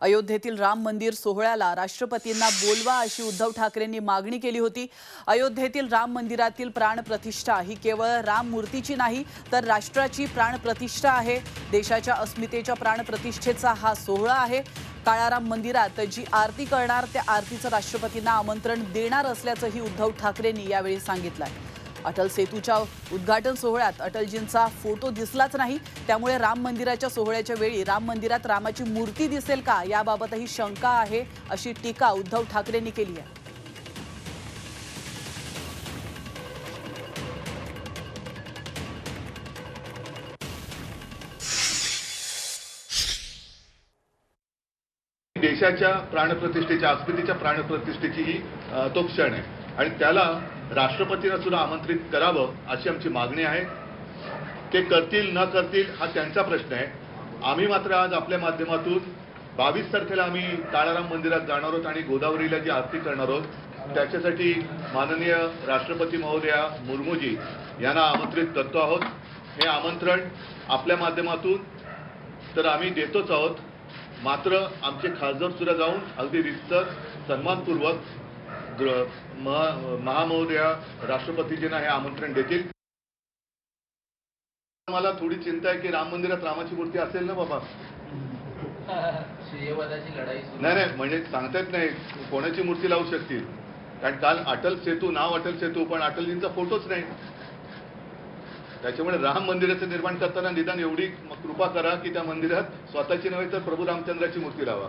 अयोध्येतील राम मंदिर सोहळ्याला राष्ट्रपतींना बोलवा अशी उद्धव ठाकरेंनी मागणी केली होती. अयोध्येतील राम मंदिरातील प्राणप्रतिष्ठा ही केवळ राम मूर्तीची नाही तर राष्ट्राची प्राणप्रतिष्ठा आहे. देशाच्या अस्मितेच्या प्राणप्रतिष्ठेचा हा सोहळा आहे. काळाराम मंदिरात जी आरती करणार त्या आरतीचं राष्ट्रपतींना आमंत्रण देणार असल्याचंही उद्धव ठाकरेंनी यावेळी सांगितलंय. अटल सेतूच्या उद्घाटन सोहळ्यात अटलजींचा फोटो दिसलाच नाही. त्यामुळे राम मंदिराच्या सोहळ्याच्या वेळी राम मंदिरात रामाची मूर्ती दिसेल का याबाबतही शंका आहे अशी टीका उद्धव ठाकरेंनी केली आहे. देशाच्या प्राणप्रतिष्ठेच्या अस्मितेच्या प्राणप्रतिष्ठेची ही तो क्षण आहे. आणि त्याला राष्ट्रपतींना सुद्धा आमंत्रित करावं अशी आमची मागणी आहे. ते करतील न करतील हा त्यांचा प्रश्न आहे. आम्ही मात्र आज आपल्या माध्यमातून बावीस तारखेला आम्ही काळाराम मंदिरात जाणार आहोत आणि गोदावरीला जी आरती करणार आहोत त्याच्यासाठी माननीय राष्ट्रपती महोदया मुर्मूजी यांना आमंत्रित करतो आहोत. हे आमंत्रण आपल्या माध्यमातून तर आम्ही देतोच आहोत. मात्र आमचे खासदार सुद्धा जाऊन अगदी रितसर सन्मानपूर्वक महामहोदया राष्ट्रपतीजींना हे आमंत्रण देतील. मला थोडी चिंता आहे की राम मंदिरात रामाची मूर्ती असेल ना बाबा? लढाई नाही नाही म्हणजे सांगता येत नाही. कोणाची मूर्ती लावू शकतील? कारण काल अटल सेतू नाव अटल सेतू पण अटलजींचा फोटोच नाही. त्याच्यामुळे राम मंदिराचं निर्माण करताना निदान एवढी कृपा करा की त्या मंदिरात स्वतःची नव्हे तर प्रभू रामचंद्राची मूर्ती लावा.